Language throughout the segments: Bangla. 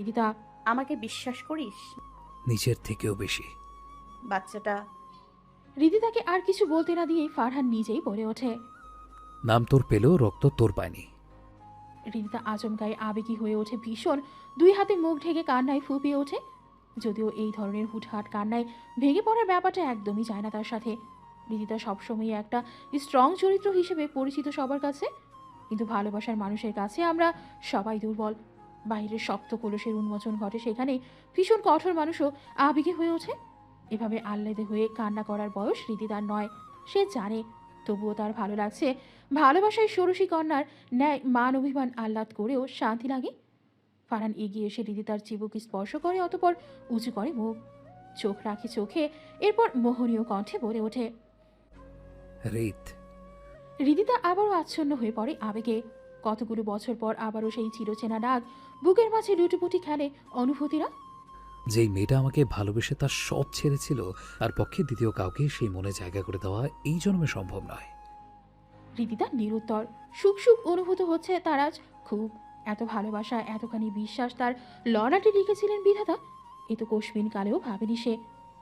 রিদিতা আমাকে বিশ্বাস করিস? নিজের থেকেও বেশি। বাচ্চাটা। রিদিতাকে আর কিছু বলতে না দিয়ে ফারহান নিজেই বলে ওঠে। নাম তোর পেলেও রক্ত তোর পায়নি। রিদিতা আচমকায় আবেগী হয়ে ওঠে ভীষণ। দুই হাতে মুখ ঢেকে কান্নায় ফুপিয়ে ওঠে। যদিও এই ধরনের হুটহাট কান্নায় ভেঙে পড়ার ব্যাপারটা একদমই যায় না তার সাথে। রিদিতা সবসময় একটা স্ট্রং চরিত্র হিসেবে পরিচিত সবার কাছে। কিন্তু ভালোবাসার মানুষের কাছে আমরা সবাই দুর্বল। বাইরের শক্ত কলসের উন্মোচন ঘটে সেখানে ভীষণ কঠোর মানুষও আবেগী হয়ে ওঠে। এভাবে আহ্লাদে হয়ে কান্না করার বয়স রীতিদার নয়। সে জানে তবুও তার ভালো লাগছে ভালোবাসায় ষোড়শী কন্যার ন্যায় মান অভিমান আহ্লাদ করেও শান্তি লাগে। ফারহান এগিয়ে এসে রীতি তার চিবুক স্পর্শ করে অতপর উঁচু করে মুখ চোখ রাখে চোখে এরপর মোহনীয় কণ্ঠে বলে ওঠে রিত। হৃদিতা আবারও আচ্ছন্ন হয়ে পড়ে আবেগে। কতগুলো বছর পর আবারও সেই চিরচেনা ডাক বুকের মাঝে লুটুপুটি খেলে অনুভূতিরা? যেই মেয়েটা আমাকে ভালোবেসে তার সব ছেড়েছিল তার পক্ষে দ্বিতীয় কাউকে সেই মনে জায়গা করে দেওয়া এই জন্মে সম্ভব নয়। হৃদিতা নিরুত্তর। সুখ সুখ অনুভূত হচ্ছে তার আজ। খুব এত ভালোবাসা এতখানি বিশ্বাস তার লড়াটে লিখেছিলেন বিধাতা। এ তো কোশমিন কালেও ভাবেনি সে।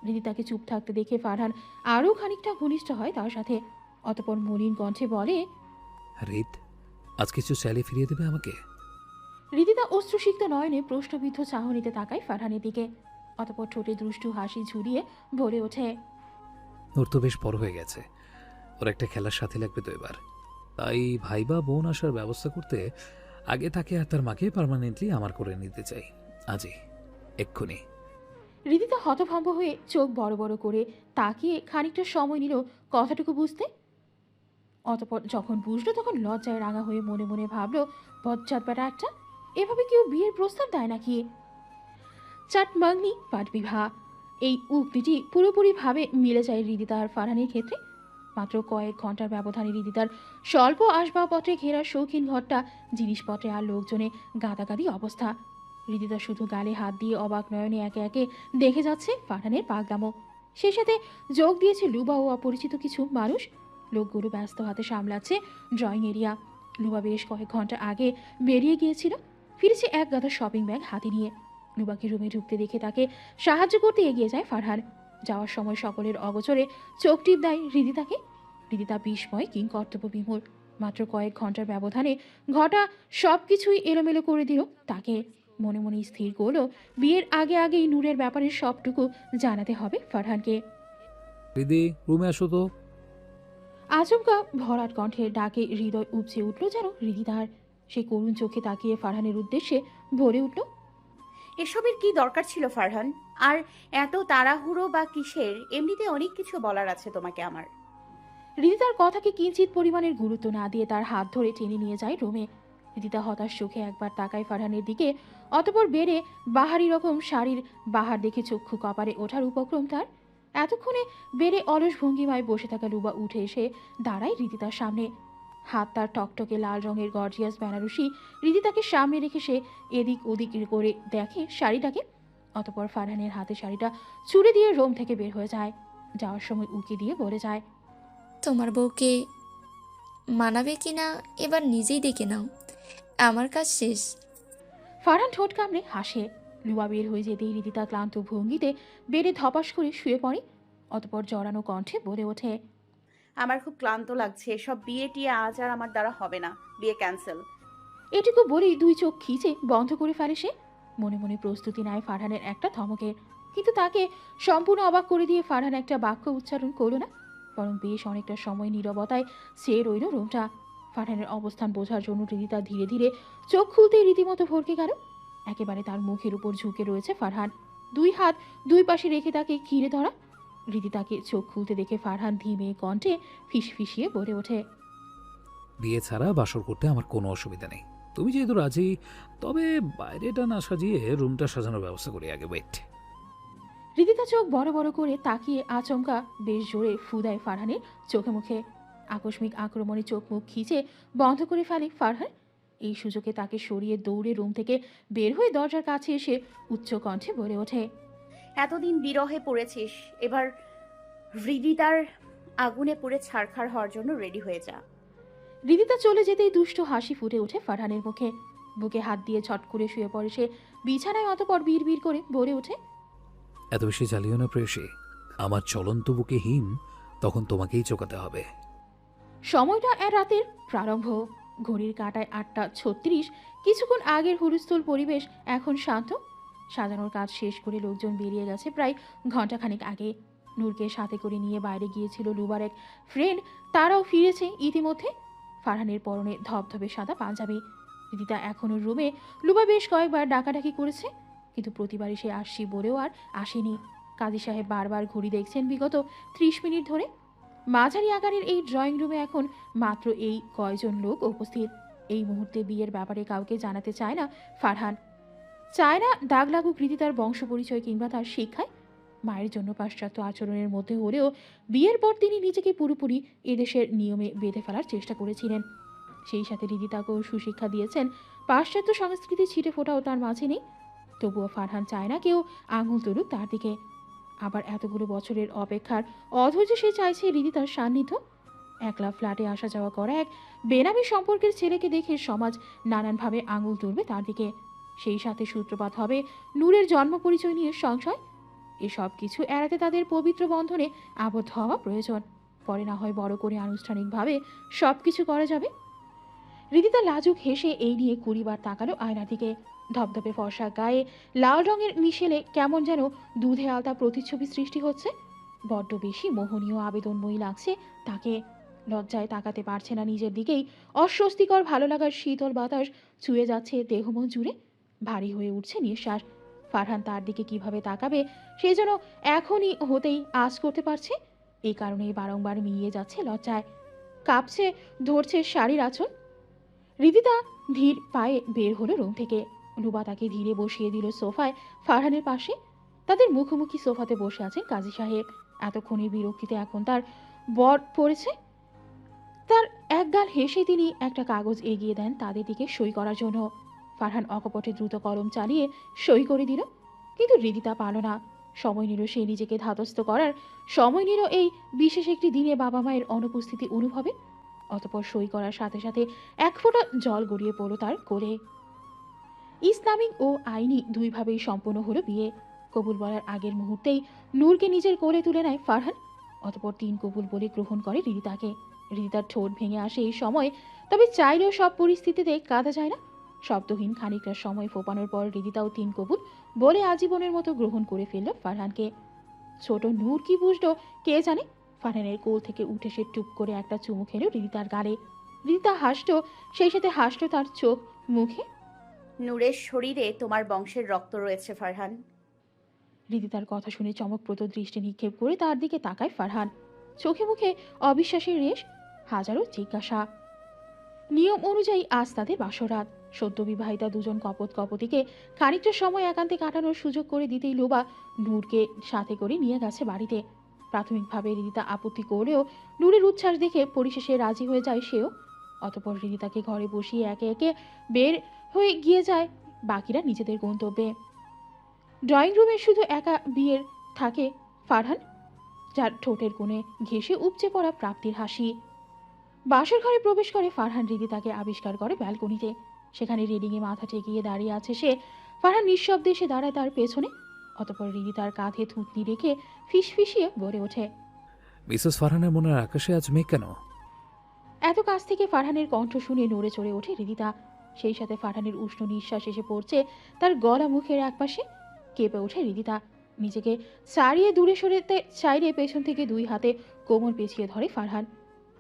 হৃদিতাকে চুপ থাকতে দেখে ফারহান আরও খানিকটা ঘনিষ্ঠ হয় তার সাথে। অতপর মলিন কণ্ঠে বলে রিত আজ কিছু চাইলে ফিরিয়ে দেবে আমাকে? হৃদিতা অশ্রুসিক্ত নয়নে প্রশ্নবিদ্ধ চাহনিতে তাকায় ফারহানের দিকে। অতপর ঠোঁটে দুষ্টু হাসি ঝুরিয়ে বলে ওঠে ওর তো বেশ বড় হয়ে গেছে। ওর একটা খেলার সাথে লাগবে তো এবার। তাই ভাই বা বোন আসার ব্যবস্থা করতে আগে তাকে আর তার মাকে পার্মানেন্টলি আমার করে নিতে চাই। আজই এক্ষুনি। হৃদিতা হতভম্ব হয়ে চোখ বড় বড় করে তাকিয়ে খানিকটা সময় নিল কথাটুকু বুঝতে। অতপর যখন বুঝলো তখন লজ্জায় রাঙা হয়ে মনে মনে ভাবলো বজ্জাত বেটা একটা এভাবে কেউ বিয়ের প্রস্তাব দেয় নাকি? চাট মাংনি পাট বিভা এই উক্তিটি পুরোপুরিভাবে মিলে যায় হৃদিতা আর ফারহানের ক্ষেত্রে। মাত্র কয়েক ঘণ্টার ব্যবধানে হৃদিতার স্বল্প আসবাবপত্রে ঘেরা শৌখিন ঘরটা, জিনিসপত্রে আর লোকজনে গাদাগাদি অবস্থা। হৃদিতা শুধু গালে হাত দিয়ে অবাক নয়নে একে একে দেখে যাচ্ছে ফারহানের পাগলামো। সেই সাথে যোগ দিয়েছে লুবা ও অপরিচিত কিছু মানুষ। লোকগুলো ব্যস্ত হাতে সামলাচ্ছে ড্রয়িং এরিয়া। লুবা বেশ কয়েক ঘণ্টা আগে বেরিয়ে গিয়েছিল। ফিরেছে এক গাদা শপিং ব্যাগ হাতে নিয়ে। লুবাকে রুমে ঢুকতে দেখে তাকে সাহায্য করতে এগিয়ে যায় ফারহান। যাওয়ার সময় সকলের অগোচরে চোখ টিপ দেয় হৃদিতাকে হৃদিতা বিস্ময় কিং কর্তব্য বিমূল মাত্র কয়েক ঘণ্টার ব্যবধানে ঘটা সব কিছুই এলোমেলো করে দিল। তাকে মনে মনে স্থির করল বিয়ের আগে আগেই নূরের ব্যাপারে সবটুকু জানাতে হবে ফারহানকে। দিদি রুমে আসো তো। আচমকা ভরাট কণ্ঠের ডাকে হৃদয় উপচে উঠল যেন হৃদিতার সে করুণ চোখে তাকিয়ে ফারহানের উদ্দেশ্যে ভরে উঠল, এসবের কি দরকার ছিল ফারহান? আর এত তাড়াহুড়ো বা কিসের? এমনিতে অনেক কিছু বলার আছে তোমাকে আমার। হৃদিতার কথাকে কিঞ্চিত পরিমাণের গুরুত্ব না দিয়ে তার হাত ধরে টেনে নিয়ে যায় রুমে। হৃদিতা হতাশ চোখে একবার তাকায় ফারহানের দিকে, অতপর বেড়ে বাহারি রকম শাড়ির বাহার দেখে চক্ষু কপারে ওঠার উপক্রম তার। এতক্ষণে বেড়ে অলস ভঙ্গিমায় বসে থাকা লুবা উঠে এসে দাঁড়ায় হৃদিতার সামনে। হাত তার টকটকে লাল রঙের গর্জিয়াস বেনারসি হৃদিতাকে সামনে রেখে সে এদিক ওদিক করে দেখে শাড়িটাকে। অতপর ফারহানের হাতে শাড়িটা চুড়ে দিয়ে রোম থেকে বের হয়ে যায়। যাওয়ার সময় উঁকি দিয়ে বলে যায় তোমার বউকে মানাবে কি না এবার নিজেই দেখে নাও। আমার কাজ শেষ। ফারহান ঠোঁট কামড়ে হাসে। লুয়া বের হয়ে যেতেই রীতিতা ক্লান্ত ভঙ্গিতে বেড়ে ধপাস করে শুয়ে পড়ে। অতপর জড়ানো কণ্ঠে বলে ওঠে আমার খুব ক্লান্ত লাগছে সব বিয়ে টিয়ে আজ আর আমার দ্বারা হবে না, বিয়ে ক্যান্সেল এটুকু বলেই দুই চোখ খিচে বন্ধ করে ফেলে সে। মনে মনে প্রস্তুতি নেয় ফারহানের একটা ধমকের, কিন্তু তাকে সম্পূর্ণ অবাক করে দিয়ে ফারহান একটা বাক্য উচ্চারণ করল না, বরং বেশ অনেকটা সময় নীরবতায় সে রইল রুমটা। ফারহানের অবস্থান বোঝার জন্য রীতিতা ধীরে ধীরে চোখ খুলতেই রীতিমতো ভরকে গেল। একেবারে তার মুখের উপর ঝুঁকে রয়েছে ফারহান। দুই হাত দুই পাশে রেখে তাকে ঘিরে ধরা রীতি তাকে চোখ খুলতে দেখে ফারহান ধীমে কণ্ঠে ফিসফিসিয়ে বলে ওঠে বিয়ে ছাড়া বাসর করতে আমার কোনো অসুবিধা নেই। তুমি যেহেতু রাজি তবে বাইরেটা না সাজিয়ে রুমটা সাজানোর ব্যবস্থা করি আগে ওয়েট হৃদিতা চোখ বড় বড় করে তাকিয়ে আচমকা বেশ জোরে ফুদায় ফারহানের চোখে মুখে। আকস্মিক আক্রমণে চোখ মুখ খিচে বন্ধ করে ফেলে ফারহান। এই সুযোগে তাকে সরিয়ে দৌড়ে রুম থেকে বের হয়ে দরজার কাছে এসে উচ্চ কণ্ঠে বলে ওঠে এতদিন বিরহে পড়েছিস এবার হৃদিতার আগুনে পুড়ে ছাড়খাড় হওয়ার জন্য রেডি হয়ে যা। হৃদিতা চলে যেতেই দুষ্ট হাসি ফুটে ওঠে ফারহানের মুখে। বুকে হাত দিয়ে ছট করে শুয়ে পড়ে সে। বিছানায় অতপর বিড় বিড় করে বলে ওঠে এত বেশি জ্বালিও না প্রেয়সী। আমার চলন্ত বুকে হিম তখন তোমাকেই চোকাতে হবে। সময়টা এক রাতের প্রারম্ভ। ঘড়ির কাঁটায় আটটা ছত্রিশ। কিছুক্ষণ আগের হুলস্থুল পরিবেশ এখন শান্ত। সাজানোর কাজ শেষ করে লোকজন বেরিয়ে গেছে। প্রায় ঘন্টাখানেক আগে নূরকে সাথে করে নিয়ে বাইরে গিয়েছিল লুবার এক ফ্রেন্ড তারাও ফিরেছে ইতিমধ্যে। ফারহানের পরনে ধবধবে সাদা পাঞ্জাবি। দিদিতা এখনও রুমে লুবা বেশ কয়েকবার ডাকাডাকি করেছে, কিন্তু প্রতিবারই সে আসছি বলেও আর আসেনি। কাজী সাহেব বারবার ঘড়ি দেখছেন বিগত ত্রিশ মিনিট ধরে। মাঝারি আকারের এই ড্রয়িং রুমে এখন মাত্র এই কয়জন লোক উপস্থিত। এই মুহূর্তে বিয়ের ব্যাপারে কাউকে জানাতে চায় না ফারহান। চায় না দাগ লাগুক রীতি তার বংশ পরিচয় কিংবা তার শিক্ষায়। মায়ের জন্য পাশ্চাত্য আচরণের মধ্যে হলেও বিয়ের পর তিনি নিজেকে পুরোপুরি এদেশের নিয়মে বেঁধে ফেলার চেষ্টা করেছিলেন। সেই সাথে রীতি তাকেও সুশিক্ষা দিয়েছেন। পাশ্চাত্য সংস্কৃতি ছিটে ফোটাও তার মাঝে নেই। তবুও ফারহান চায় না কেউ আঙুল তুলুক তার দিকে। আবার এতগুলো বছরের অপেক্ষার অধৈর্য সে চাইছে রীতি তার সান্নিধ্য। একলা ফ্ল্যাটে আসা যাওয়া করা এক বেনামি সম্পর্কের ছেলেকে দেখে সমাজ নানানভাবে আঙুল তুলবে তার দিকে। সেই সাথে সূত্রপাত হবে নূরের জন্ম পরিচয় নিয়ে সংশয়। এসব কিছু এড়াতে তাদের পবিত্র বন্ধনে আবদ্ধ হওয়া প্রয়োজন। পরে না হয় বড় করে আনুষ্ঠানিকভাবে সব কিছু করা যাবে। রীতিতা লাজুক হেসে এই নিয়ে কুড়িবার তাকালো আয়নার দিকে। ধপধপে ফর্সা গায়ে লাল রঙের মিশেলে কেমন যেন দুধে আলতা প্রতিচ্ছবি সৃষ্টি হচ্ছে। বড্ড বেশি মোহনীয় আবেদনময়ী লাগছে তাকে। লজ্জায় তাকাতে পারছে না নিজের দিকেই। অস্বস্তিকর ভালো লাগার শীতল বাতাস ছুঁয়ে যাচ্ছে দেহমন জুড়ে ভারী হয়ে উঠছে নিঃশ্বাস। ফারহান তার দিকে কীভাবে তাকাবে, সে যেন এখনই হতেই আজ করতে পারছে। এই কারণেই বারংবার মিলিয়ে যাচ্ছে লজ্জায়। কাঁপছে, ধরছে শাড়ির আঁচল। রিদিতা ধীর পায়ে বের হলো রুম থেকে। লুবা তাকে ধীরে বসিয়ে দিল সোফায়, ফারহানের পাশে। তাদের মুখোমুখি সোফাতে বসে আছেন কাজী সাহেব। এতক্ষণের বিরক্তিতে এখন তার বর পড়েছে। তার এক গাল হেসে তিনি একটা কাগজ এগিয়ে দেন তাদের দিকে সই করার জন্য। ফারহান অকপটে দ্রুত কলম চালিয়ে সই করে দিল, কিন্তু রিদিতা পারল না। সময় নিল সে নিজেকে ধাতস্থ করার। সময় নিল এই বিশেষ একটি দিনে বাবা মায়ের অনুপস্থিতি অনুভবে। অতপর সই করার সাথে সাথে এক ফোঁটা জল গড়িয়ে পড়ল তার কোলে। ইসলামিক ও আইনি দুইভাবেই সম্পন্ন হলো বিয়ে। কবুল বলার আগের মুহূর্তেই নূরকে নিজের কোলে তুলে নেয় ফারহান। অতপর তিন কবুল বলে গ্রহণ করে রিদিতাকে রিদিতার ঠোঁট ভেঙে আসে এই সময়, তবে চাইলেও সব পরিস্থিতিতে কাঁদা যায় না। শব্দহীন খানিকটা সময় ফোপানোর পর রিদিতাও তিন কবুল বলে আজীবনের মতো গ্রহণ করে ফেলল ফারহানকে। ছোট নূর কি বুঝলো? কে জানে? ফারহানের কোল থেকে উঠে সে টুপ করে একটা চুমু খেলো রিদিতার গালে। রিদিতা হাসলো সেই সাথে হাসলো তার চোখ মুখে। নূরের শরীরে তোমার বংশের রক্ত রয়েছে ফারহান। রিদিতার কথা শুনে চমকপ্রদ দৃষ্টি নিক্ষেপ করে তার দিকে তাকায় ফারহান। চোখে মুখে অবিশ্বাসের রেশ হাজারো জিজ্ঞাসা। নিয়ম অনুযায়ী আজ তাদের বাসরাত সদ্য বিবাহিতা দুজন কপত কপতিকে খানিকটা সময় একান্তে কাটানোর সুযোগ করে দিতেই লোবা নূরকে সাথে করে নিয়ে গেছে বাড়িতে। প্রাথমিকভাবে রিদিতা আপত্তি করলেও নূরের উচ্ছ্বাস দেখে পরিশেষে রাজি হয়ে যায় সেও। অতপর রিদিতাকে ঘরে বসিয়ে একে একে বের হয়ে গিয়ে যায় বাকিরা নিজেদের গন্তব্যে। ড্রয়িং রুমে শুধু একা বিয়ের থাকে ফারহান, যার ঠোঁটের কোণে ঘেঁষে উপচে পড়া প্রাপ্তির হাসি। বাসর ঘরে প্রবেশ করে ফারহান রিদি তাকে আবিষ্কার করে ব্যালকনিতে। সেখানে রেলিংয়ে মাথা ঠেকিয়ে দাঁড়িয়ে আছে সে। ফারহান নিঃশব্দে এসে দাঁড়ায় তার পেছনে। অতপর রিদি তার কাঁধে থুতনি রেখে ফিসফিসিয়ে বলে ওঠে মিসেস ফারহানের মনের আকাশে আজ মেঘ কেন? এত কাছ থেকে ফারহানের কণ্ঠ শুনে নড়ে চড়ে ওঠে রিদিতা। সেই সাথে ফারহানের উষ্ণ নিঃশ্বাস এসে পড়ছে তার গলা মুখের একপাশে। কেঁপে ওঠে রিদিতা। নিজেকে সারিয়ে দূরে সরেতে চাইলে পেছন থেকে দুই হাতে কোমর পেঁচিয়ে ধরে ফারহান।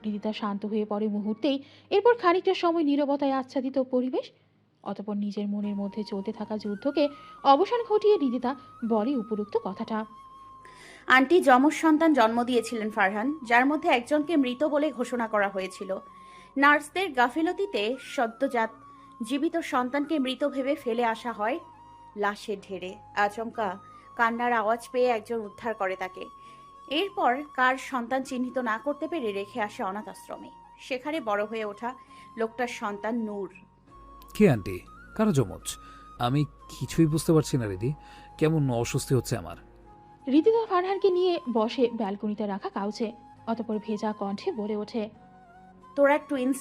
রিদিতা শান্ত হয়ে পড়ে মুহূর্তেই। এরপর খানিকটা সময় নীরবতায় আচ্ছাদিত পরিবেশ। অতপর নিজের মনের মধ্যে চলতে থাকা যুদ্ধকে অবসান ঘটিয়ে রিদিতা বলে উপরোক্ত কথাটা। আন্টি যমজ সন্তান জন্ম দিয়েছিলেন, ফারহান, যার মধ্যে একজনকে মৃত বলে ঘোষণা করা হয়েছিল। নার্সদের গাফিলতিতে সদ্যজাত জীবিত সন্তানকে মৃত ভেবে ফেলে আসা হয় লাশের ঢেড়ে আচমকা কান্নার আওয়াজ পেয়ে একজন উদ্ধার করে তাকে। এরপর কার সন্তান চিহ্নিত না করতে পেরে রেখে আসে অনাথ আশ্রমে। সেখানে বড় হয়ে ওঠা লোকটার সন্তান নূর। কে আন্টি? কারও জমজ? আমি কিছুই বুঝতে পারছি না দিদি কেমন অস্বস্তি হচ্ছে আমার। রিদিতা ফারহানকে নিয়ে বসে ব্যালকনিতে রাখা কাউচে অতপর ভেজা কণ্ঠে বলে ওঠে তোরা টুইন্স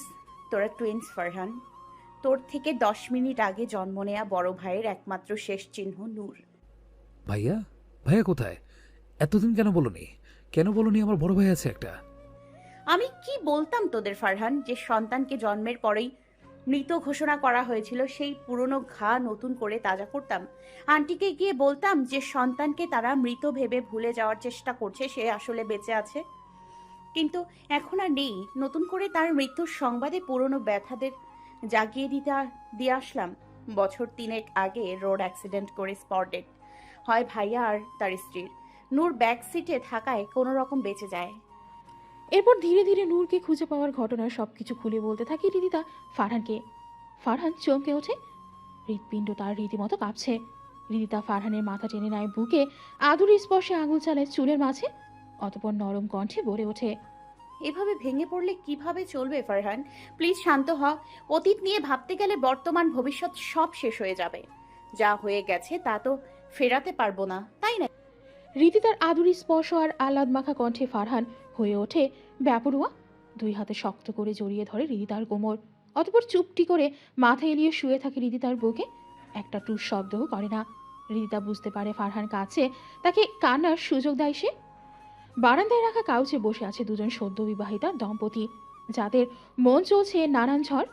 তোরা টুইন্স ফারহান। তোর থেকে দশ মিনিট আগে জন্ম নেয়া বড় ভাইয়ের একমাত্র শেষ চিহ্ন নূর। ভাইয়া? ভাইয়া কোথায়? এতদিন কেন বলনি? কেন বলনি আমার বড় ভাই আছে একটা? আমি কি বলতাম তোদের, ফারহান, যে সন্তানকে জন্মের পরেই মৃত ঘোষণা করা হয়েছিল, সেই পুরনো ঘা নতুন করে তাজা করতাম? আন্টিকে গিয়ে বলতাম যে সন্তানকে তারা মৃত ভেবে ভুলে যাওয়ার চেষ্টা করছে, সে আসলে বেঁচে আছে। কিন্তু এখন আর নেই। নতুন করে তার মৃত্যুর সংবাদে পুরনো ব্যথাদের জাগিয়ে দিতে দিয়ে আসলাম। বছর তিনেক আগে রোড অ্যাক্সিডেন্ট করে স্পট হয় ভাইয়া আর তার স্ত্রীর। নূর ব্যাক সিটে থাকায় কোনো রকম বেঁচে যায়। এরপর ধীরে ধীরে নূরকে খুঁজে পাওয়ার ঘটনা সবকিছু খুলে বলতে থাকে রিদিতা ফারহানকে। ফারহান চমকে ওঠে। হৃৎপিণ্ড তার রীতিমতো কাঁপছে। রিদিতা ফারহানের মাথা টেনে নেয় বুকে আদুরি স্পর্শে আঙুল চালায় চুলের মাঝে অতপর নরম কণ্ঠে বলে ওঠে এভাবে ভেঙে পড়লে কীভাবে চলবে ফারহান? প্লিজ শান্ত হ অতীত নিয়ে ভাবতে গেলে বর্তমান ভবিষ্যৎ সব শেষ হয়ে যাবে। যা হয়ে গেছে তা তো ফেরাতে পারব না তাই না রীতিতার আদুরি স্পর্শ আর আহ্লাদ মাখা কণ্ঠে ফারহান হয়ে ওঠে ব্যাপরুয়া। দুই হাতে শক্ত করে জড়িয়ে ধরে রিদিতার কোমর। অতপর চুপটি করে মাথা এলিয়ে শুয়ে থাকে রিদিতার বুকে। একটা টুস শব্দও করে না। রিদিতা বুঝতে পারে ফারহান কাছে। তাকে কান্নার সুযোগ দেয় সে। বারান্দায় রাখা কাউচে বসে আছে দুজন সদ্য বিবাহিতা দম্পতি। যাদের মন চলছে নানান ঝড়।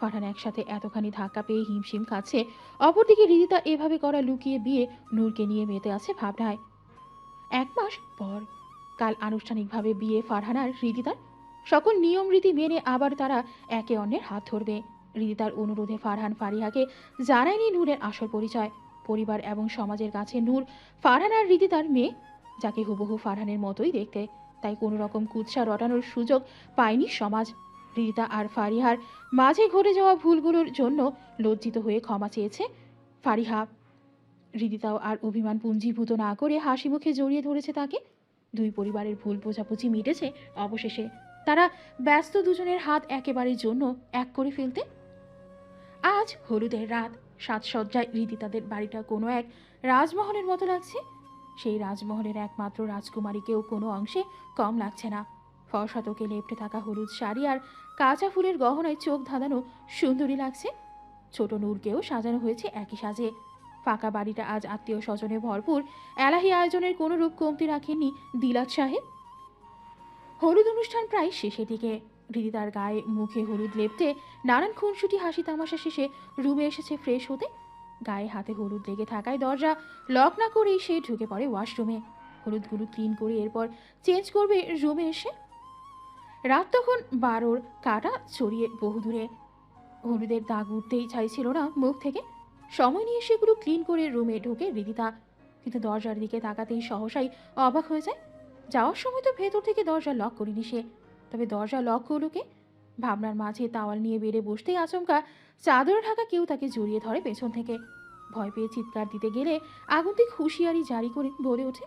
ফারহান একসাথে এতখানি ধাক্কা পেয়ে হিমশিম খাচ্ছে। অপরদিকে রিদিতা এভাবে করা লুকিয়ে বিয়ে নূরকে নিয়ে মেতে আছে ভাবনায়। এক মাস পর। কাল আনুষ্ঠানিকভাবে বিয়ে ফারহানার হৃদিতার সকল নিয়ম রীতি মেনে আবার তারা একে অন্যের হাত ধরবে। হৃদিতার অনুরোধে ফারহান ফারিহাকে জানায়নি নূরের আসল পরিচয়। পরিবার এবং সমাজের কাছে নূর, ফারহান আর মেয়ে, যাকে হুবহু ফারহানের মতোই দেখতে। তাই কোনো রকম কুৎসা রটানোর সুযোগ পায়নি সমাজ। হৃদিতা আর ফারিহার মাঝে ঘটে যাওয়া ভুলগুলোর জন্য লজ্জিত হয়ে ক্ষমা চেয়েছে ফারিহা। হৃদিতাও আর অভিমান পুঞ্জীভূত না করে হাসি মুখে জড়িয়ে ধরেছে তাকে। দুই পরিবারের ভুল বোঝাবুঝি মিটেছে অবশেষে। তারা ব্যস্ত দুজনের হাত একেবারের জন্য এক করে ফেলতে। আজ হলুদের রাত। সাজসজ্জায় হৃদিতাদের বাড়িটা কোনো এক রাজমহলের মতো লাগছে। সেই রাজমহলের একমাত্র রাজকুমারীকেও কোনো অংশে কম লাগছে না। ফর্সাতকে লেপটে থাকা হলুদ শাড়ি আর কাঁচা ফুলের গহনায় চোখ ধাঁধানো সুন্দরী লাগছে। ছোট নূরকেও সাজানো হয়েছে একই সাজে। ফাঁকা বাড়িটা আজ আত্মীয় স্বজনে ভরপুর। এলাহি আয়োজনের কোনো রূপ কমতি রাখেননি দিলাত সাহেব। হলুদ অনুষ্ঠান প্রায় শেষের দিকে। হৃদিতার গায়ে মুখে হলুদ লেপটে নানান খুনসুটি হাসি তামাশা শেষে রুমে এসেছে ফ্রেশ হতে। গায়ে হাতে হলুদ লেগে থাকায় দরজা লক না করেই সে ঢুকে পড়ে ওয়াশরুমে। হলুদগুলো ক্লিন করে এরপর চেঞ্জ করবে রুমে এসে। রাত তখন বারোর কাটা ছড়িয়ে বহুদূরে। হলুদের দাগ উঠতেই চাইছিল না মুখ থেকে। সময় নিয়ে সেগুলো ক্লিন করে রুমে ঢোকে রিদিতা কিন্তু দরজার দিকে তাকাতেই সহসাই অবাক হয়ে যায়। যাওয়ার সময় তো ভেতর থেকে দরজা লক করিনি সে। তবে দরজা লক করল কে? ভাবনার মাঝে তাওয়াল নিয়ে বেড়ে বসতেই আচমকা চাদরে ঢাকা কেউ তাকে জড়িয়ে ধরে পেছন থেকে। ভয় পেয়ে চিৎকার দিতে গেলে আগন্তিক হুঁশিয়ারি জারি করে বলে ওঠে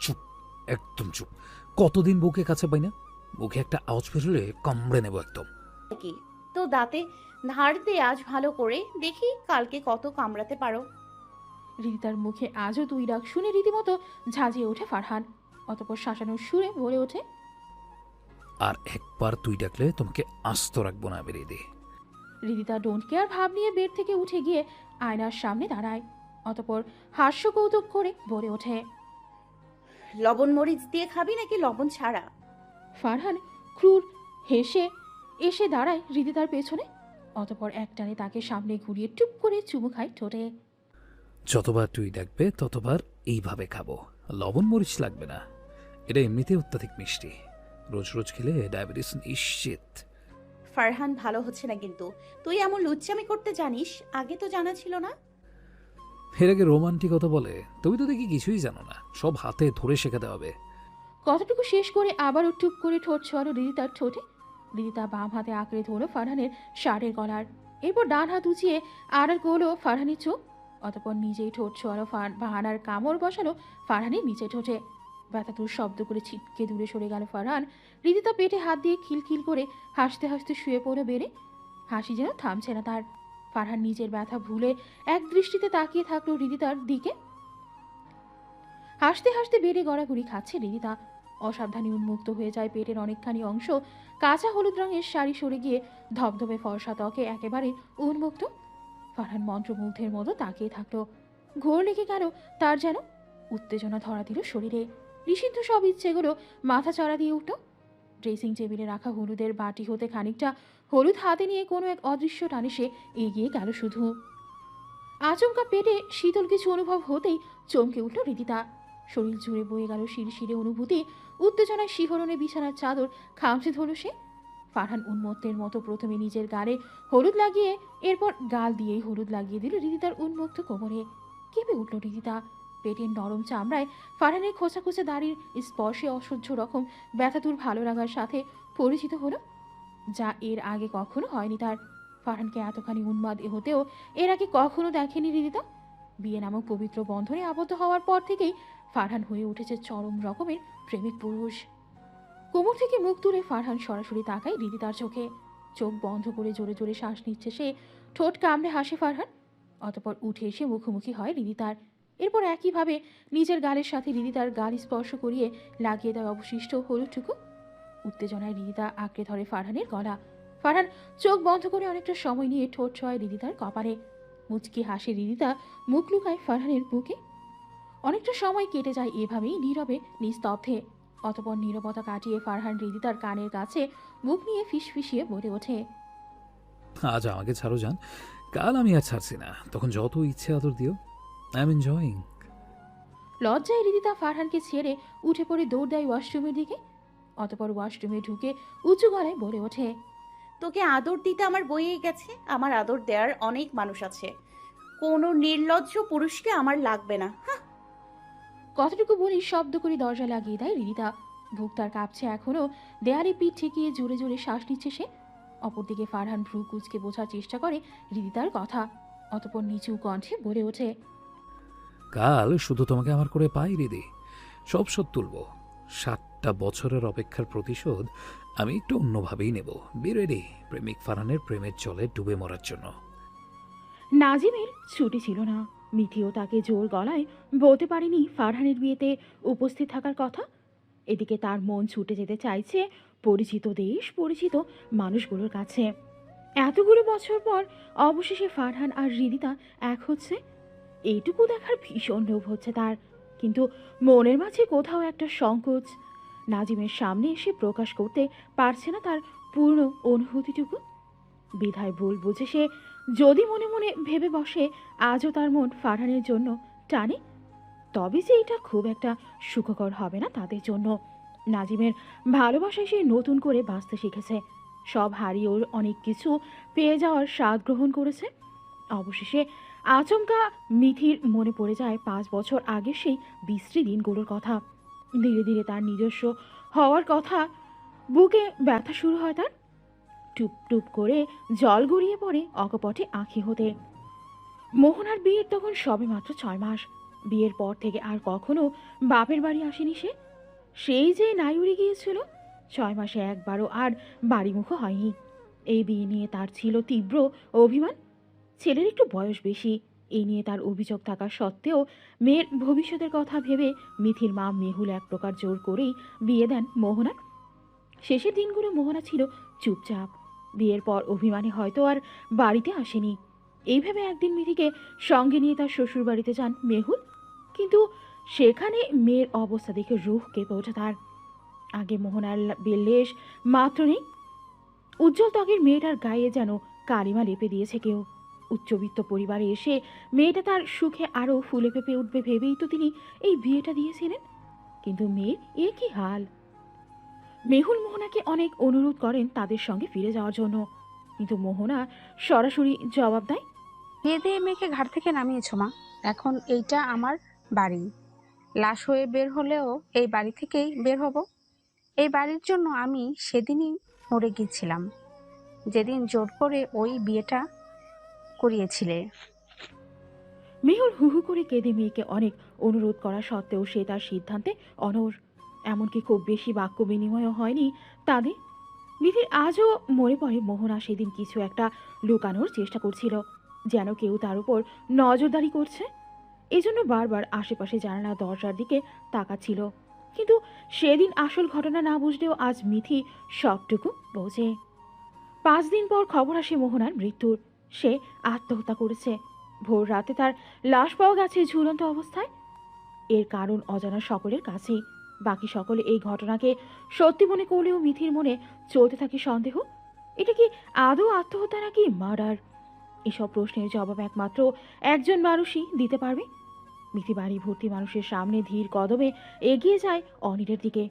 চুপ একদম চুপ। কতদিন বুকে কাছে পাই না? মুখে একটা আওয়াজ বেরোলে কামড়ে নেব একদম। কি? তো দাঁতে ধার দিয়ে আজ ভালো করে দেখি কালকে কত কামড়াতে পারো। রিদিতার মুখে আজও দুই ডাক শুনে রীতিমতো ঝাঁঝিয়ে ওঠে ফারহান। অতপর শাসানোর সুরে বলে ওঠে আর একবার তুই ডাকলে তোমাকে আস্ত রাখব না বেরিয়ে দে রিদিতা ডোন্ট কেয়ার ভাব নিয়ে বেড থেকে উঠে গিয়ে আয়নার সামনে দাঁড়ায়। অতপর হাস্য কৌতুক করে বলে ওঠে লবণ মরিচ দিয়ে খাবি নাকি লবণ ছাড়া? ফারহান ক্রুর হেসে এসে দাঁড়ায় হৃদিতার পেছনে। অতপর একটানে তাকে সামনে ঘুরিয়ে টুপ করে চুমু খায় ঠোঁটে। যতবার তুই দেখবে ততবার এইভাবে খাব। লবণ মরিচ লাগবে না। এটা এমনিতে অত্যাধিক মিষ্টি। রোজ রোজ খেলে ডায়াবেটিস নিশ্চিত। ফারহান ভালো হচ্ছে না কিন্তু। তুই এমন লুচ্চামি করতে জানিস? আগে তো জানা ছিল না। এর আগে রোমান্টিকতা বলে তুমি তো দেখি কিছুই জানো না। সব হাতে ধরে শেখাতে হবে। কথাটুকু শেষ করে আবারও টুপ করে ঠোঁট ছোয়ালো রিদিতার ঠোঁটে। রিদিতা বাম হাতে আঁকড়ে ধরলো ফারহানের শার্টের গলার। এরপর ডান হাত উঁচিয়ে আর করল ফারহানের চোখ। অতপর নিজেই ঠোঁট ছোয়ালো বাহানার কামড় বসালো ফারহানের নিচে ঠোঁটে। ব্যথাতুর শব্দ করে ছিটকে দূরে সরে গেল ফারহান। রিদিতা পেটে হাত দিয়ে খিলখিল করে হাসতে হাসতে শুয়ে পড়ে বেড়ে। হাসি যেন থামছে না তার। ফারহান নিজের ব্যথা ভুলে এক দৃষ্টিতে তাকিয়ে থাকল রিদিতার দিকে। হাসতে হাসতে বেড়ে গড়াগড়ি খাচ্ছে রিদিতা। অসাবধানে উন্মুক্ত হয়ে যায় পেটের অনেকখানি অংশ। কাঁচা হলুদ রঙের শাড়ি সরে গিয়ে ধবধবে ফর্সা ত্বকে একেবারে উন্মুক্ত। ফারহান মন্ত্রমুগ্ধের মতো তাকিয়ে থাকল। ঘোর লেগে গেল তার যেন উত্তেজনা ধরা দিল শরীরে। নিষিদ্ধ সব ইচ্ছেগুলো মাথা চড়া দিয়ে উঠল। ড্রেসিং টেবিলে রাখা হলুদের বাটি হতে খানিকটা হলুদ হাতে নিয়ে কোনো এক অদৃশ্য টানে সে এগিয়ে গেল শুধু। আচমকা পেটে শীতল কিছু অনুভব হতেই চমকে উঠল রীতিতা শরীর জুড়ে বয়ে গেল শিরশিরে অনুভূতি উত্তেজনায় শিহরণে বিছানার চাদর খামচে ধরল সে। ফারহান উন্মত্তের মতো প্রথমে নিজের গালে হলুদ লাগিয়ে, এরপর গাল দিয়েই হলুদ লাগিয়ে দিল রীতিতার উন্মুক্ত কোমরে। কেঁপে উঠল রীতিতা পেটের নরম চামড়ায় ফারহানের খোঁচা খোঁচা দাড়ির স্পর্শে অসহ্য রকম ব্যথাতুর ভালো লাগার সাথে পরিচিত হলো, যা এর আগে কখনো হয়নি তার। ফারহানকে এতখানি উন্মাদ হতেও এর আগে কখনো দেখেনি রীতিতা বিয়ে নামক পবিত্র বন্ধনে আবদ্ধ হওয়ার পর থেকেই ফারহান হয়ে উঠেছে চরম রকমের প্রেমিক পুরুষ। কোমর থেকে মুখ তুলে ফারহান সরাসরি তাকায় তার চোখে। চোখ বন্ধ করে জোরে জোরে শ্বাস নিচ্ছে সে। ঠোঁট কামড়ে হাসে ফারহান। অতপর উঠে এসে মুখোমুখি হয় রিদি তার। এরপর একইভাবে নিজের গালের সাথে রিদি তার গাল স্পর্শ করিয়ে লাগিয়ে দেয় অবশিষ্ট হলুদটুকু উত্তেজনায় রিদিতা আঁকড়ে ধরে ফারহানের গলা। ফারহান চোখ বন্ধ করে অনেকটা সময় নিয়ে ঠোঁট ছোঁয় রিদিতার কপালে। মুচকি হাসে রিদিতা মুখ লুকায় ফারহানের বুকে। অনেকটা সময় কেটে যায় এভাবেই নীরবে নিস্তব্ধে। অতপর নীরবতা কাটিয়ে ফারহান রিদিতার কানের কাছে মুখ নিয়ে ফিসফিসিয়ে বলে ওঠে আজ আমাকে ছাড়ো যান কাল আমি আর ছাড়ছি না। তখন যত ইচ্ছে আদর দিও। আই এম এনজয়িং লজ্জায় রিদিতা ফারহানকে ছেড়ে উঠে পড়ে দৌড় দেয় ওয়াশরুমের দিকে। অতপর ওয়াশরুমে ঢুকে উঁচু গলায় বলে ওঠে তোকে আদর দিতে আমার বইয়ে গেছে। আমার আদর দেওয়ার অনেক মানুষ আছে। কোনো নির্লজ্জ পুরুষকে আমার লাগবে না। হাহ, কতটুকু বলি শব্দ করে দরজা লাগিয়ে দেয় রিদিতা। বুক তার কাঁপছে এখনও দেয়ালে পিঠ ঠেকিয়ে জোরে জোরে শ্বাস নিচ্ছে সে। অপরদিকে ফারহান ভ্রু কুচকে বোঝার চেষ্টা করে রিদিতার কথা। অতপর নিচু কণ্ঠে বলে ওঠে কাল শুধু তোমাকে আমার করে পাই রিদি। সব শোধ তুলব। সাতটা বছরের অপেক্ষার প্রতিশোধ আমি একটু অন্যভাবেই নেব। বেরেডি প্রেমিক ফারানের প্রেমের জলে ডুবে মরার জন্য। নাজিমের ছুটি ছিল না। মিথিও তাকে জোর গলায় বলতে পারেনি ফারহানের বিয়েতে উপস্থিত থাকার কথা। এদিকে তার মন ছুটে যেতে চাইছে পরিচিত দেশ, পরিচিত মানুষগুলোর কাছে। এতগুলো বছর পর অবশেষে ফারহান আর হৃদিতা এক হচ্ছে। এইটুকু দেখার ভীষণ লোভ হচ্ছে তার। কিন্তু মনের মাঝে কোথাও একটা সংকোচ। নাজিমের সামনে এসে প্রকাশ করতে পারছে না তার পূর্ণ অনুভূতিটুকু। বিধায় ভুল বুঝে সে যদি মনে মনে ভেবে বসে আজও তার মন ফারহানের জন্য টানে, তবে যে এটা খুব একটা সুখকর হবে না তাদের জন্য। নাজিমের ভালোবাসায় সে নতুন করে বাঁচতে শিখেছে। সব হারিয়েও অনেক কিছু পেয়ে যাওয়ার স্বাদ গ্রহণ করেছে। অবশেষে আচমকা মিথির মনে পড়ে যায় পাঁচ বছর আগে সেই বিশ্রী দিনগুলোর কথা। ধীরে ধীরে তার নিজস্ব হওয়ার কথা বুকে ব্যথা শুরু হয় তার। টুপ টুপ করে জল গড়িয়ে পড়ে অকপটে আঁখি হতে। মোহনার বিয়ের তখন সবে মাত্র ছয় মাস। বিয়ের পর থেকে আর কখনো বাপের বাড়ি আসেনি সে। সেই যে নাইউরি গিয়েছিল, ছয় মাসে একবারও আর বাড়িমুখো হয়নি। এই বিয়ে নিয়ে তার ছিল তীব্র অভিমান। ছেলের একটু বয়স বেশি এই নিয়ে তার অভিযোগ থাকা সত্ত্বেও মেয়ের ভবিষ্যতের কথা ভেবে মিথির মা মেহুল এক প্রকার জোর করেই বিয়ে দেন মোহনার। শেষের দিনগুলো মোহনা ছিল চুপচাপ। বিয়ের পর অভিমানে হয়তো আর বাড়িতে আসেনি। এইভাবে একদিন মিথিকে সঙ্গে নিয়ে তার শ্বশুর বাড়িতে যান মেহুল। কিন্তু সেখানে মেয়ের অবস্থা দেখে রুহ কেঁপে ওঠে তার। আগে মোহনার বেলেশ মাত্র নেই। উজ্জ্বল ত্বকের মেয়েটার গায়ে যেন কালিমা লেপে দিয়েছে কেউ। উচ্চবিত্ত পরিবারে এসে মেয়েটা তার সুখে আরও ফুলে পেঁপে উঠবে ভেবেই তো তিনি এই বিয়েটা দিয়েছিলেন। কিন্তু মেয়ের এ কি হাল? মেহুল মোহনাকে অনেক অনুরোধ করেন তাদের সঙ্গে ফিরে যাওয়ার জন্য। কিন্তু মোহনা সরাসরি জবাব দেয় বিয়ে দিয়ে মেয়েকে ঘাট থেকে নামিয়েছো মা। এখন এইটা আমার বাড়ি। লাশ হয়ে বের হলেও এই বাড়ি থেকেই বের হব। এই বাড়ির জন্য আমি সেদিনই মরে গিয়েছিলাম। যেদিন জোর করে ওই বিয়েটা করিয়েছিলে। মেহুল হু হু করে কেঁদে মেয়েকে অনেক অনুরোধ করা সত্ত্বেও সে তার সিদ্ধান্তে অনর এমনকি খুব বেশি বাক্য বিনিময়ও হয়নি তাদের। মিথির আজও মনে পড়ে মোহনা সেদিন কিছু একটা লুকানোর চেষ্টা করছিল, যেন কেউ তার উপর নজরদারি করছে। এজন্য বারবার আশেপাশে জানালা দরজার দিকে তাকাচ্ছিল। কিন্তু সেদিন আসল ঘটনা না বুঝলেও আজ মিথি সবটুকু বোঝে। পাঁচ দিন পর খবর আসে মোহনার মৃত্যুর। সে আত্মহত্যা করেছে। ভোর রাতে তার লাশ পাওয়া গেছে ঝুলন্ত অবস্থায়। এর কারণ অজানা সকলের কাছেই। বাকি সকলে এই ঘটনাকে সত্যি মনে করলেও মিথির মনে চলতে থাকে সন্দেহ? এটা কি আদৌ আত্মহত্যা নাকি মার্ডার এসব প্রশ্নের জবাব একমাত্র একজন মানুষই দিতে পারবে। মিথি বাড়ি ভর্তি মানুষের সামনে ধীর কদমে এগিয়ে যায় অনিলের দিকে।